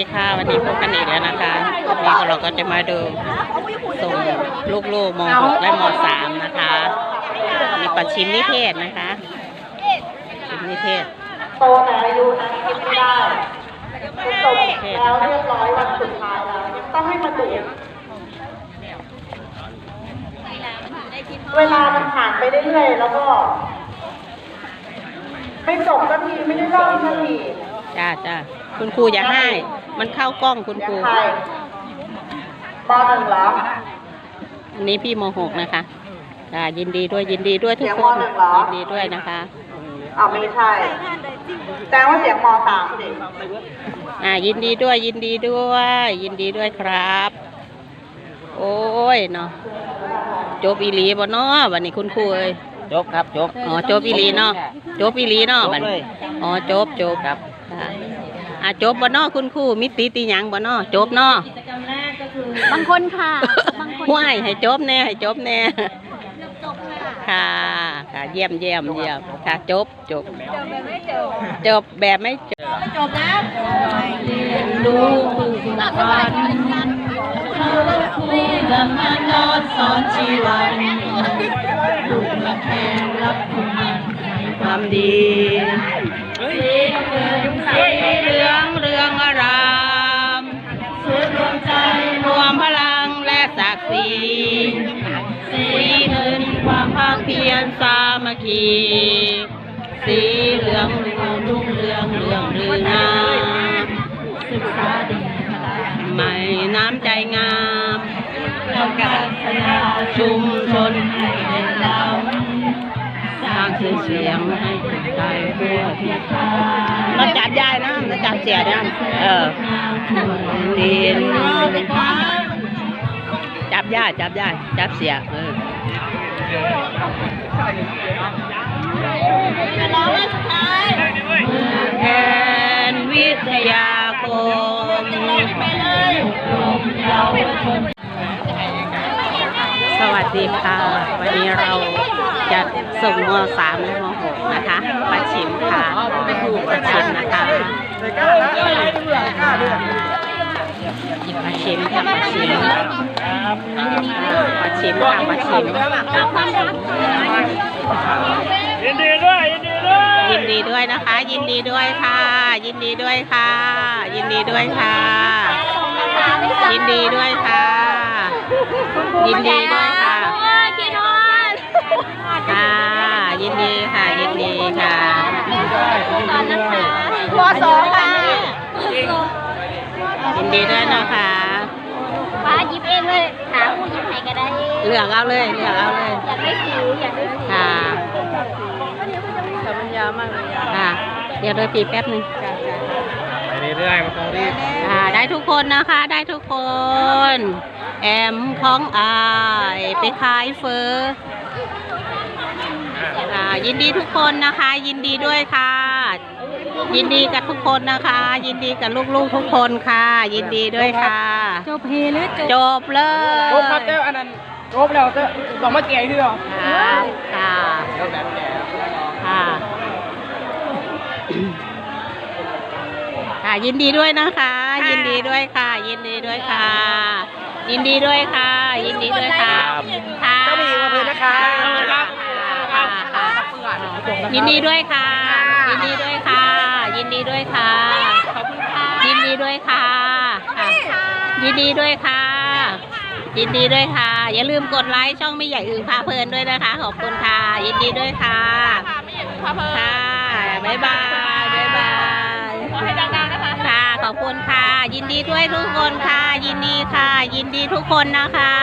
ดีค่ะ วันนี้พบกันอีกแล้วนะคะวันนี้เราก็จะมาดูส่งลูกๆม .6 และม .3 นะคะมีปัดชิมนิเทศนะคะชิมนิเทศโตแต่อายุนั้นคิดไม่ได้จบแล้วเรียบร้อยวันสุดท้ายแล้วต้องให้มาดูเวลามันผ่านไปเรื่อยๆแล้วก็ ไม่จบสักทีไม่ได้เริ่มสักทีจ้าจ้าคุณครูอย่าให้ มันเข้ากล้องคุณเสีคยรูงใครปหนึ่งเหรออันนี้พี่ม .6 นะคะจ้ายินดีด้วยยินดีด้วยทุกเสียงคมนหนึ่งเหรอยินดีด้วยนะคะอ้าวไม่ใช่แสดงว่าเสียงมสามสิอ่ายินดีด้วยยินดีด้วย ยินดีด้วยครับ โอ้ยเนาะจบอีหลีบ่เนาะวันนี้คุณครูเอ้ยจบครับจบอ๋อจบอีหลีเนาะจบอีหลีเนาะบัดจบเลยอ๋อจบจบครับ ค่ะอ่าจบบ่เนาะคุณครูมิติติหยังบ่เนาะจบเนาะบางคนค่ะ บางคนห้วยให้จบแน่ให้จบแน่ค่ะค่ะเยี่ยมเยี่ยมเยี่ยมค่ะจบจบ จบแบบไม่จบจบแล้วดูคุณพันนี่ละมานอนสอนชีวันลูกมาแทนรับคุณความดีสีเหลืองเรืองอารามสุดดวงใจรวมพลังและศักดิ์ศรีสีเงินความภาค เพียรสามัคคีสีเหลืองเรืองรุ่งเรืองเรืองเรืองงามศึกษาดีไม่น้ำใจงามต้องการพัฒนาชุมชนให้เด่นดำสร้า ชื่อเสียงให้คนไทยทั่วทิศทางเราจับยายนะเราจับเสียนะเออดินจับยายจับยายจับเสียเออแทนวิทยาคมสวัสดีค่ะ วันนี้เรา จะส่งม .3 และม .6 นะคะมาชิมค่ะมาชิมนะคะมาชิมค่ะมาชิมมาชิมค่ะมาชิมยินดีด้วยยินดีด้วยยินดีด้วยนะคะ ยินดีด้วยค่ะ ยินดีด้วยค่ะ ยินดีด้วยค่ะ ยินดีด้วยค่ะ ยินดีด้วยค่ะคิดฮอด ค่ะยินดีค่ะยินดีค่ะวสองค่ะยินดีด้วยนะคะฟ้าหยิบเองเลยหาผู้หยิบให้ก็ได้เลือกเอาเลยเลือกเอาเลยอยากได้สิวอยากได้สิวค่ะแต่มันยาวมากเลยค่ะ เดี๋ยวโดยปีแป๊บหนึงไปเรื่อยๆมันต้องรีบค่ะได้ทุกคนนะคะได้ทุกคน แอมของอายไปขายเฟอร์ ยินดีทุกคนนะคะ ยินดีด้วยค่ะ ยินดีกับทุกคนนะคะ ยินดีกับลูกๆทุกคนค่ะ ยินดีด้วยค่ะ จบเพหรือจบจบเลยจบครับเจ้าอันนั้นจบแล้วเจ้าต้องมาเกี่ยเพื่อค่ะค่ะค่ะค่ะ ยินดีด้วยนะคะ ยินดีด้วยค่ะ ยินดีด้วยค่ะ ยินดีด้วยค่ะ ยินดีด้วยค่ะค่ะเจ้ามีมาเพื่อนนะคะค่ะค่ะค่ะ ยินดีด้วยค่ะ ยินดีด้วยค่ะ ยินดีด้วยค่ะ ขอบคุณค่ะ ยินดีด้วยค่ะค่ะยินดีด้วยค่ะ ยินดีด้วยค่ะ อย่าลืมกดไลค์ช่องไม่ใหญ่อึ่งพาเพลินด้วยนะคะ ขอบคุณค่ะ ยินดีด้วยค่ะค่ะบ๊ายบายบ๊ายบายค่ะ ขอบคุณค่ะ ยินดีด้วยทุกคนค่ะ ยินดีค่ะ ยินดีทุกคนนะคะ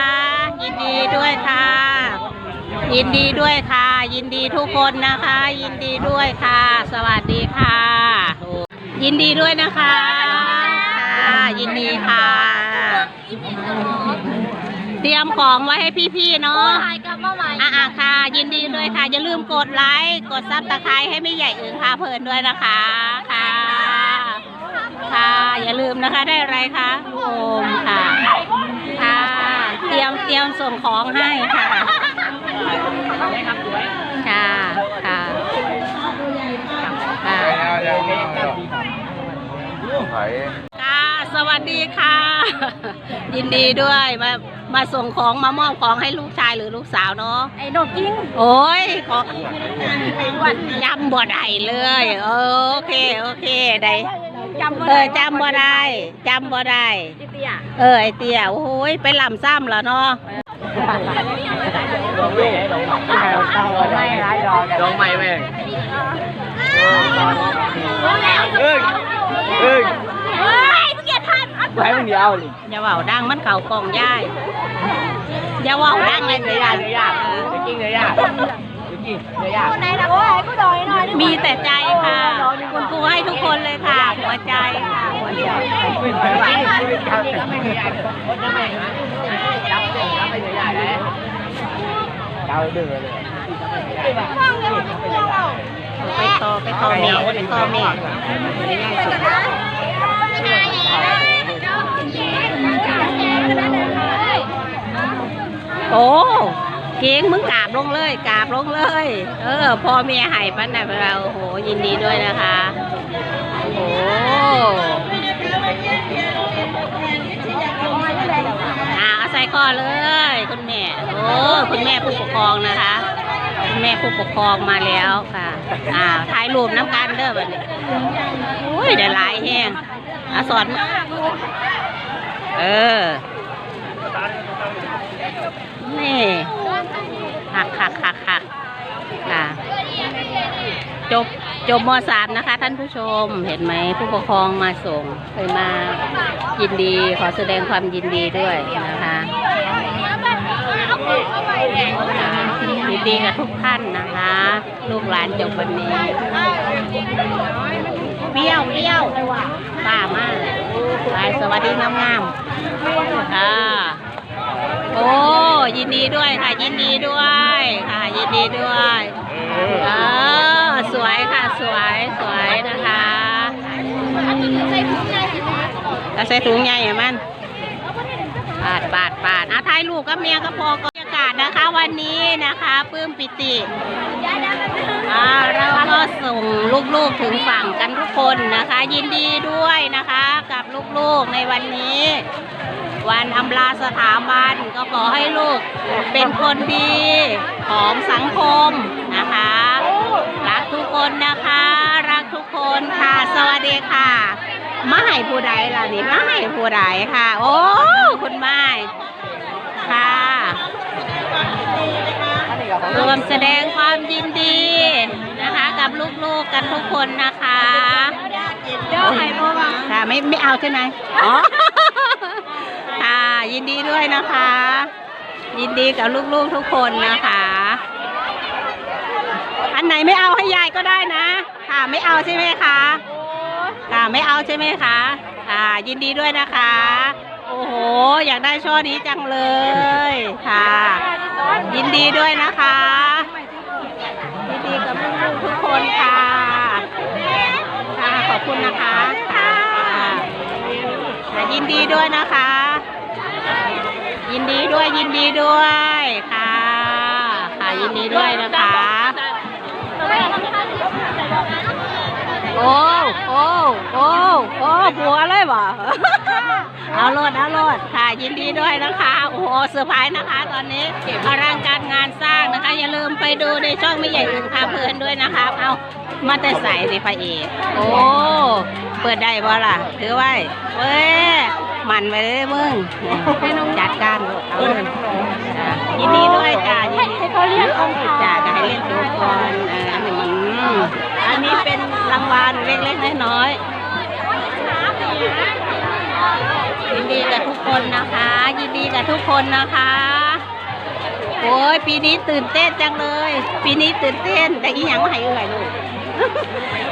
ยินดีด้วยค่ะ ยินดีด้วยค่ะ ยินดีทุกคนนะคะ ยินดีด้วยค่ะ สวัสดีค่ะ ยินดีด้วยนะคะค่ะยินดีค่ะ เตรียมของไว้ให้พี่ๆเนาะถ่ายกลับมาใหม่อ่าค่ะ ยินดีด้วยค่ะ อย่าลืมกดไลค์กดซับสไครต์ให้ไม่ใหญ่อื่นพาเพลินด้วยนะคะค่ะ ค่ะ อย่าลืมนะคะได้อะไรคะลูกอมค่ะค่ะ เตรียมเตรียมส่งของให้ค่ะ ค่ะค่ะค่ะสวัสดีค่ะ ยินดีด้วยมามาส่งของมามอบของให้ลูกชายหรือลูกสาวเนาะไอ้นกิ้งโอ้ยขอจำบ่ได้เลย โอเคโอเคได้จำบ่ได้จำบ่ได้จำบ่ได้เออไอเตี้ยโอ้ยไปลำซ้ำแล้วเนาะ ไม่ร้ายดอกดอกใหม่แม่งเอ้ยเอ้ยเฮ้ยมึงอย่านไว้มึงเดียวเลยอย่าว่าดังมันเข่ากองย่ายอย่าว่าดังเลยเนื้อยากเนื้อยากจริงเนื้อยากจริงเนื้อยากคนไหนล่ะโอ้ยกูดอยหน่อยมีแต่ใจค่ะคุณครูให้ทุกคนเลยค่ะ หัวใจค่ะหัวใจ ไม่ไหวดาดื้อเลยไปต่อไปต่อเมฆไปต่อเมฆโอ้เก่งมึงกราบลงเลยกราบลงเลย เออพ่อเมียหายปั้นน่ะเราโหยินดีด้วยนะคะโอ้ ส่คอเลย คุณแม่ โอ้คุณแม่ผู้ปกครองนะคะ คุณแม่ผู้ปกครองมาแล้วค่ะอ่าถ่ายรูปน้ำกันเด้อบัดนี้อุ้ยเดี๋ยวลายแห้งอะสอนมาเออนี่หักหักหักหักค่ะจบจบมสามนะคะ ท่านผู้ชมเห็นไหมผู้ปกครองมาส่งเคยมายินดีขอแสดงความยินดีด้วยนะคะ ยินดีกับทุกท่านนะคะ ลูกหลานจบวันนี้เปรี้ยวเปรี้ยวป้ามากไปสวัสดีงามๆค่ะโอ้ยินดีด้วยค่ะ ยินดีด้วยค่ะ ยินดีด้วยเออสวยค่ะสวยสวยนะคะก็ใส่ถุงใหญ่อะมันปาดปาดปาดอะถ่ายรูปกับเมียก็พอก็บรรยาศนะคะวันนี้นะคะปลื้มปิติอ่าเราก็ส่งลูกๆถึงฝั่งกันทุกคนนะคะ ยินดีด้วยนะคะกับลูกๆในวันนี้ วันอำลาสถาบันก็ขอให้ลูกเป็นคนดีของสังคมนะคะรักทุกคนนะคะ รักทุกคนค่ะ สวัสดีค่ะมาให้ผู้ใดล่ะนี่มาให้ผู้ใดค่ะ โอ้ คุณไม้ค่ะ รวมแสดงความยินดีนะคะ กับลูกๆกันทุกคนนะคะเดี๋ยวให้พ่อค่ะไม่ไม่เอาใช่ไหมอ๋อค่ะยินดีด้วยนะคะ ยินดีกับลูกๆทุกคนนะคะ อันไหนไม่เอาให้ยายก็ได้นะ ค่ะไม่เอาใช่ไหมคะค่ะไม่เอาใช่ไหมคะค่ะยินดีด้วยนะคะโอ้โห อยากได้ช่อนี้จังเลยค่ะ ยินดีด้วยนะคะ ยินดีกับลูกๆทุกคนค่ะ ค่ะ ขอบคุณนะคะค่ะยินดีด้วยนะคะ ยินดีด้วยยินดีด้วยค่ะ ค่ะยินดีด้วยนะคะ โอ้โอ้โอ้โอ้ผัวเลยบ่ เอาโลดเอาโลดค่ะ ยินดีด้วยนะคะ โอ้โหเซอร์ไพรส์นะคะ ตอนนี้อลังการงานสร้างนะคะ อย่าลืมไปดูในช่องไม่ใหญ่อื่นพาเพลินด้วยนะคะ เอามาแต่ใส่ในพระเอกโอ้ เปิดได้บ่ล่ะถือไว้เว้ยมันไปเลยมึงจัดการลูกเอาเลยจ้ะยินดีด้วยจ้ายินดีให้เขาเรียกองค์จ้าจะให้เล่นดูก่อนเอออันนี้มันอันนี้เป็นรางวัลเล็กๆน้อยๆ ยินดีกับทุกคนนะคะ ยินดีกับทุกคนนะคะ โอ้ยปีนี้ตื่นเต้นจังเลย ปีนี้ตื่นเต้น แต่อีหยังมาให้เอื่อยลูก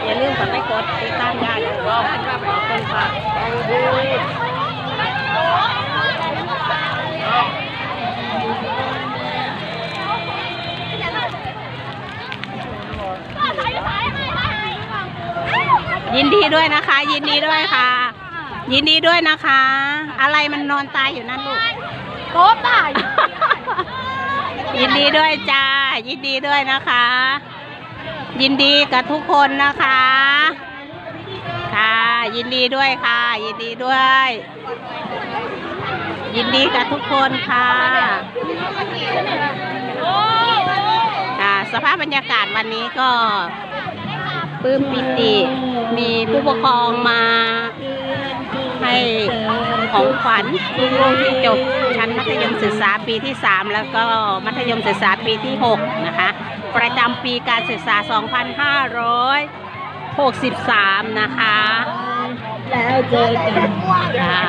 อย่าลืมกดไลค์กดติดตามได้เลยขอบคุณค่ะยินดีด้วยนะคะ ยินดีด้วยค่ะ ยินดีด้วยนะคะ อะไรมันนอนตายอยู่นั่นลูกโต๊ะตาย ยินดีด้วยจ้า ยินดีด้วยนะคะ ยินดีกับทุกคนนะคะ ค่ะ ยินดีด้วยค่ะ ยินดีด้วย ยินดีกับทุกคนค่ะค่ะสภาพบรรยากาศวันนี้ก็ปลื้มปิติ มีผู้ปกครองมา ให้ของขวัญลูกที่จบชั้นมัธยมศึกษาปีที่ 3 แล้วก็มัธยมศึกษาปีที่ 6 นะคะ ประจำปีการศึกษา 2563 นะคะ แล้วเจอกันค่ะ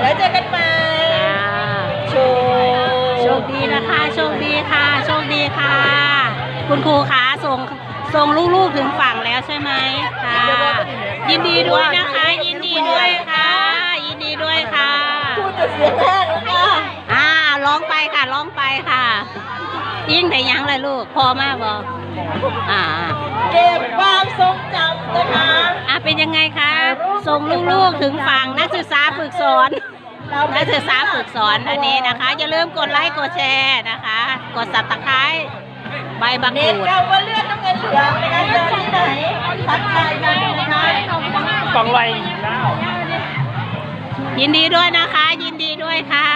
แล้วเจอกันใหม่โชโชคดีนะคะ โชคดีค่ะ โชคดีค่ะ คุณครูคะส่ง ส่งลูกๆถึงฝั่งแล้วใช่ไหมค่ะยินดีด้วยนะคะ ยินดีด้วยค่ะ ยินดีด้วยค่ะพูดแต่เสียงแรกแล้วค่ะอ่าร้องไปค่ะร้องไปค่ะยิ่งแต่ยังเลยลูกพอมากบออ่าเก็บความทรงจำนะคะอ่าเป็นยังไงคะส่งลูกๆถึงฝั่งนักศึกษาฝึกสอนนักศึกษาฝึกสอนอันนี้นะคะอย่าลืมกดไลค์กดแชร์นะคะ กดสับตะไคร้ใบบังเน้กูนด เราว่าเลือดน้ำเงินเหลืองนะคะเจอที่ไหนทักทายกันนะคะกองล้วยินดีด้วยนะคะ ยินดีด้วยค่ะ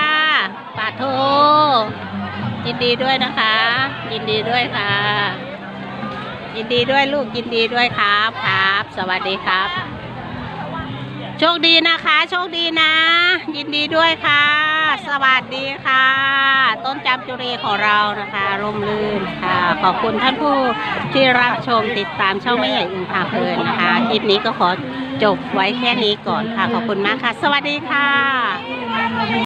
ปาโทยินดีด้วยนะคะ ยินดีด้วยค่ะ ยินดีด้วยลูกยินดีด้วยครับครับ สวัสดีครับ โชคดีนะคะ โชคดีนะ ยินดีด้วยค่ะ สวัสดีค่ะ ต้นจำจุรีของเรานะคะร่มรื่นค่ะ ขอบคุณท่านผู้ที่รับชมติดตามช่องไม่ใหญ่อึงพาเพลินนะคะ คลิปนี้ก็ขอจบไว้แค่นี้ก่อนค่ะ ขอบคุณมากค่ะ สวัสดีค่ะ